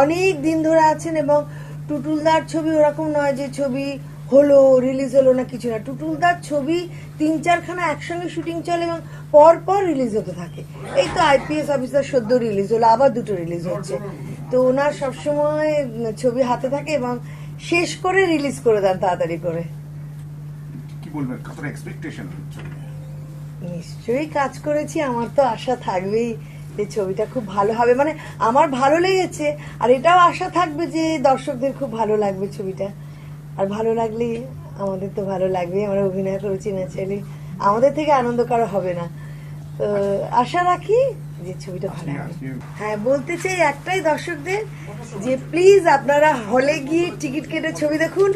অনেক দিন ধরে আছেন এবং টুটুলদার ছবি ওরকম নয় যে ছবি হলো রিলিজ হলো না কিছু না। টুটুলদার ছবি তিন চারখানা একসঙ্গে শুটিং চলে এবং পর পর রিলিজ হতে থাকে। এই তো আইপিএস অফিসার সদ্য রিলিজ হলো আবার দুটো রিলিজ হচ্ছে। তো ওনার সবসময় ছবি হাতে থাকে এবং শেষ করে রিলিজ করে দেন তাড়াতাড়ি করে। কি বলবেন এক্সপেকটেশন নিশ্চয়ই কাজ করেছি আমার তো আশা থাকবেই। যে ছবিটা খুব ভালো হবে। মানে আমার ভালো লেগেছে আর এটাও আশা থাকবে যে দর্শকদের খুব ভালো লাগবে ছবিটা। আর ভালো লাগলে আমাদের তো ভালো লাগবে আমরা অভিনয় করেছি ন্যাচারালি আমাদের থেকে আনন্দ কারও হবে না। তো আশা রাখি যে ছবিটা ভালো হবে। হ্যাঁ বলতে চাই একটাই দর্শকদের যে প্লিজ আপনারা হলে গিয়ে টিকিট কেটে ছবি দেখুন।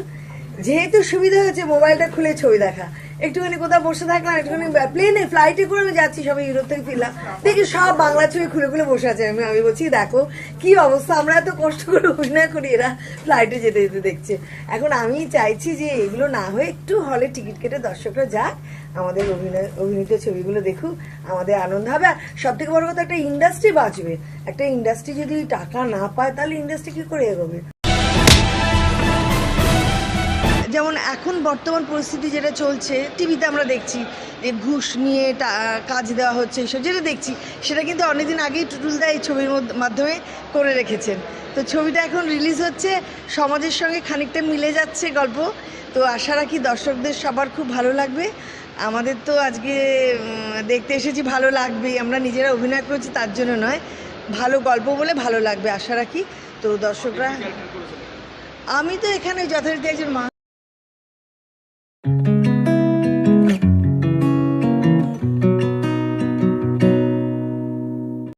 যেহেতু সুবিধা হয়েছে মোবাইলটা খুলে ছবি দেখা। একটুখানি কোথাও বসে থাকলাম, একটুখানি প্লেনে ফ্লাইটে করে আমি যাচ্ছি সবাই ইউরোপ থেকে ফিরলাম। দেখি সব বাংলা ছবি খুলে খুলে বসে আছে। আমি আমি বলছি, দেখো, কি অবস্থা? আমরা এত কষ্ট করে অভিনয় করি, এরা ফ্লাইটে যেতে যেতে দেখছে। এখন আমি চাইছি যে এগুলো না হয়ে একটু হলে টিকিট কেটে দর্শকরা যাক, আমাদের অভিনয় অভিনীত ছবিগুলো দেখুক, আমাদের আনন্দ হবে। আর সব থেকে বড় কথা, একটা ইন্ডাস্ট্রি বাঁচবে। একটা ইন্ডাস্ট্রি যদি টাকা না পায়, তাহলে ইন্ডাস্ট্রি কি করে এগোবে? যেমন এখন বর্তমান পরিস্থিতি যেটা চলছে, টিভিতে আমরা দেখছি যে ঘুষ নিয়ে কাজ দেওয়া হচ্ছে, এইসব যেটা দেখছি, সেটা কিন্তু অনেকদিন আগেই টুটুলদা এই ছবির মাধ্যমে করে রেখেছেন। তো ছবিটা এখন রিলিজ হচ্ছে, সমাজের সঙ্গে খানিকটা মিলে যাচ্ছে গল্প। তো আশা রাখি দর্শকদের সবার খুব ভালো লাগবে। আমাদের তো আজকে দেখতে এসেছি ভালো লাগবেই, আমরা নিজেরা অভিনয় করেছি তার জন্য নয়, ভালো গল্প বলে ভালো লাগবে, আশা রাখি। তো দর্শকরা, আমি তো এখানে যথারীতি একজন মা